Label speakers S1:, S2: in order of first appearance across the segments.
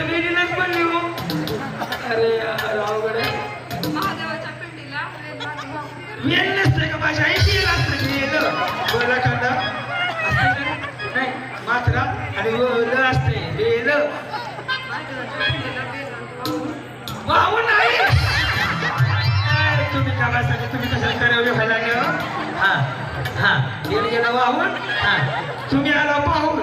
S1: महादेवाच्या वेलीलाच बनली हो. अरे अवघड
S2: महादेवाच्या पिंडीला वेल
S1: नसते का माझ्या आई वेल असतं वेल? बोला कांदा? नाही मात्रा आणि वेल असते वेल. वाहून नाही. अरे, तुम्ही का बसायचे तुम्ही कशाला करवले व्हायला लागले हो? हा हा. वेल गेला वाहून हा. तुम्ही आला पाहून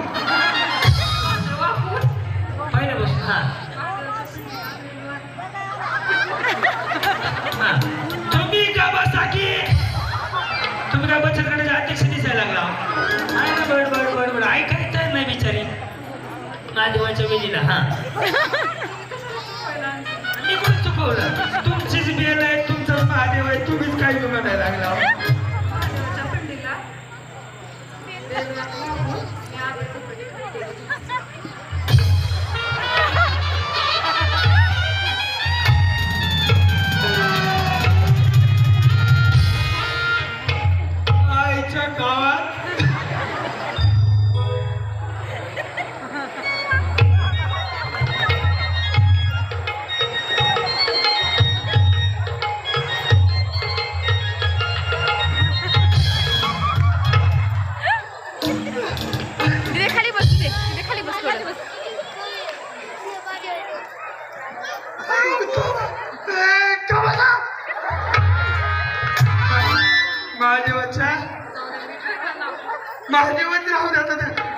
S2: महादेवाच्या
S1: वेलीला हा.
S2: महादेवाच्या
S1: महादेवात राहू द्या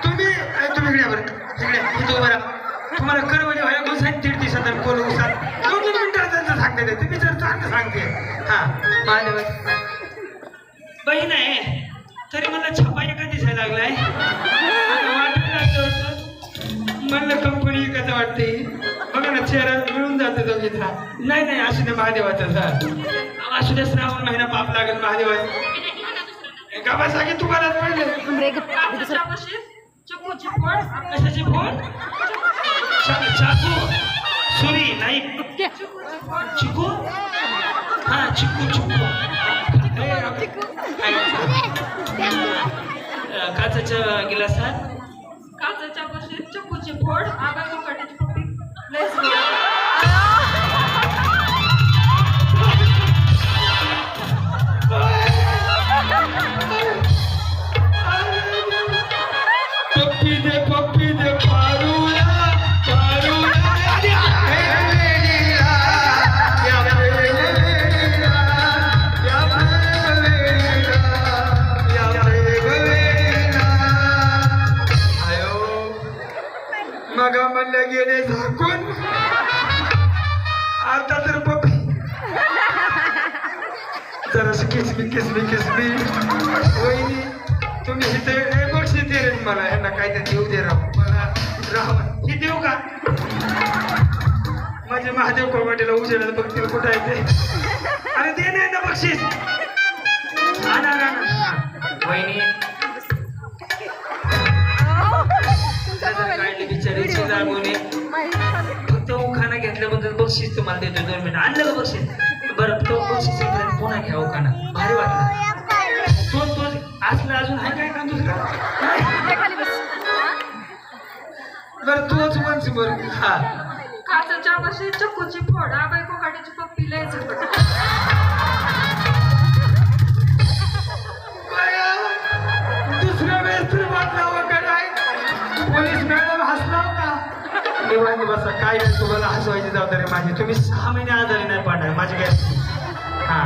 S1: तुम्ही तुम्ही इकडे बरं. इकडे इथं उभं राहा. तुम्हाला करवली व्हायला दीड दिवसात कोण उसात? दोन दोन मिनिटात त्यांचं सांगते ते तुम्ही जर चांगलं सांगते. हा महादेवा बहीण आहे. तरी मला छपा का दिसायला लागलाय? वाटत वाटायला म्हणलं कंपनी विकायचं वाटते बघा ना चेहरा मिळून जाते दोघीचा नाही नाही असू दे महादेवाचं सर. असू दे श्रावण महिना पाप लागेल महादेवाचा. का बसा की तुम्हालाच पडले कशाची फोन? चाकू सुरी नाही. चिकू? हा चिकू चिकू. काचेच्या गिलासात? Tata cha kwa sisi cha kuchepora बघा म्हणल्या गेले झाकून आता तर पप्पी जरास किसमी किसमी किसमी. वहिनी तुम्ही इथे हे बक्षीस दे रे मला यांना काहीतरी देऊ दे राव. मला हे देऊ का? माझे महादेव कोमाटेला उजेडात बघतील कुठं आहे ते. अरे दे ना बक्षीस. आणा. वहिनी बिचारे तो खाना घेतल्याबद्दल बक्षीस तुम्हाला देतो दोन मिनिट. आणलं का बक्षीस? बरं तो बक्षीस पुन्हा घ्यावं खाना भारी वाटलं. तो तो असला अजून आहे काय का दुसरा बरं तोच म्हणस बरं. हा.
S2: काचेच्या बशीत चक्कूची फोडा बायको चौकाटीची पप्पी लेस
S1: निवांत बसा काय तुम्हाला हसवायची जबाबदारी माझी? तुम्ही सहा महिने आजारी नाही पडणार माझी काय हा.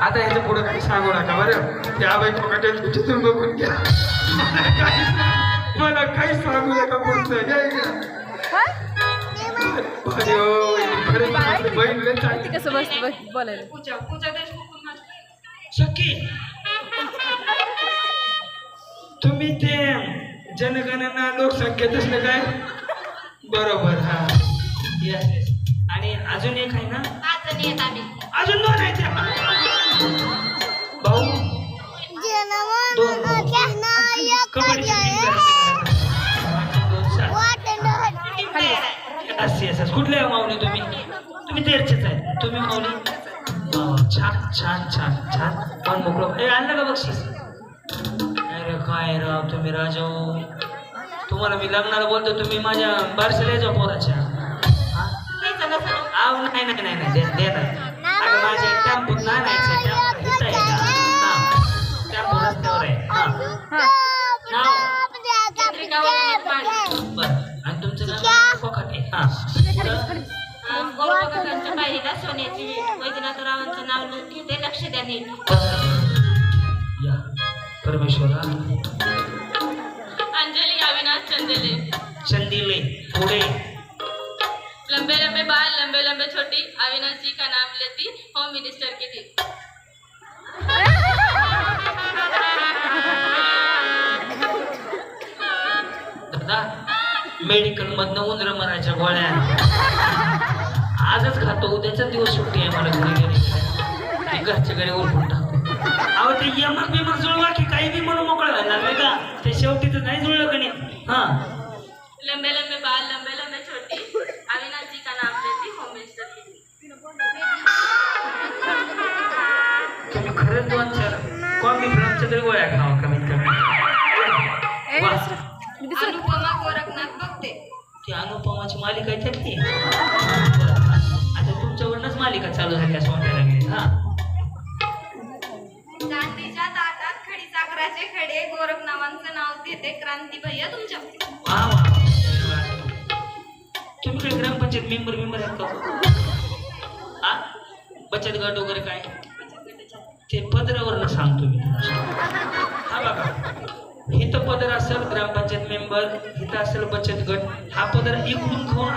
S1: आता ह्याच्या पुढे काही सांगू नका बरं? त्या बाई फोकाट्यात तिथून बघून घ्या. मला काही- सांगू नका घ्या. अरे हो, तुम्ही ते जनगणना लोकसंख्या तसलं काय? बरोबर हा. येस येस आणि अजून एक आहे ना? अजून दोन आहेत त्या. भाऊ दोन. दोन येस येस कुठले आहे माऊली तुम्ही? तुम्ही तेरचेच आहे तुम्ही माऊली? वाव, छान छान छान छान. मन मोकळं. ए आणलं का बक्षीस? अरे काय राव तुम्ही राजा तुम्हाला मी लग्नाला बोलतो तुम्ही माझ्या बारसल्याच्या पोराच्या. आव नाही नाही नाही नाही दे- देणार. अगं माझ्या टेम्पोत ना नाहीचं टेम्पो इथं आहे का? हा. टेम्पो रस्त्यावर आहे. हा.
S3: हा
S1: नाव?
S2: चंद्रिकावरूनच मांडली.
S1: बरं. आणि तुमचं नाव? हा. पुढं?
S4: गोरबाबाकांच्या पायरीला सोन्याची वैद्यनाथरावांचं नाव घेते लक्ष द्या नीट
S1: या. परमेश्वरा.
S4: अंजली अविनाश चंदेले.
S1: चंदिले पुढे.
S4: लंबे लंबे बाल लंबे लंबे छोटी अविनाश जी का नाम लेती होम मिनिस्टर की थी
S1: दादा मेडिकल मधनं उंदर मरायच्या गोळ्या. आजच खातो उद्याचा दिवस सुट्टी आहे मला घरी गेली घरच्या घरी उरकून टाकतो. अहो ते यमक बिमक जुळवा की काही बी म्हणून मोकळं व्हायला लागले का ते शेवटी तर नाही जुळलं का नाही? हा.
S4: लंबे लंबे बाल लंबे लंबे छोटी. अविनाश जी का नाम लेती होम मिनिस्टर
S1: खरंच दोन चार कॉमी तरी गोळ्या खावा कमीत कमी.
S4: अनुपमा गोरखनाथ बघते.
S1: ती अनुपमाची मालिका आहे त्यात ती. आता तुमच्याकडूनच मालिका चालू झाली असं वाटायला लागली हा.
S4: खडी खडे गोरख नावांचं नाव देते क्रांती भैया तुमच्या.
S1: वा वा तुम्ही काही ग्रामपंचायत मेंबर मेंबर आहेत का? हा? बचत गट वगैरे काय? ते पदरावरनं सांगतो मी हा बाबा हिथं पदर असेल ग्रामपंचायत मेंबर हिथं असेल बचत गट. हा पदर इकडून खाऊन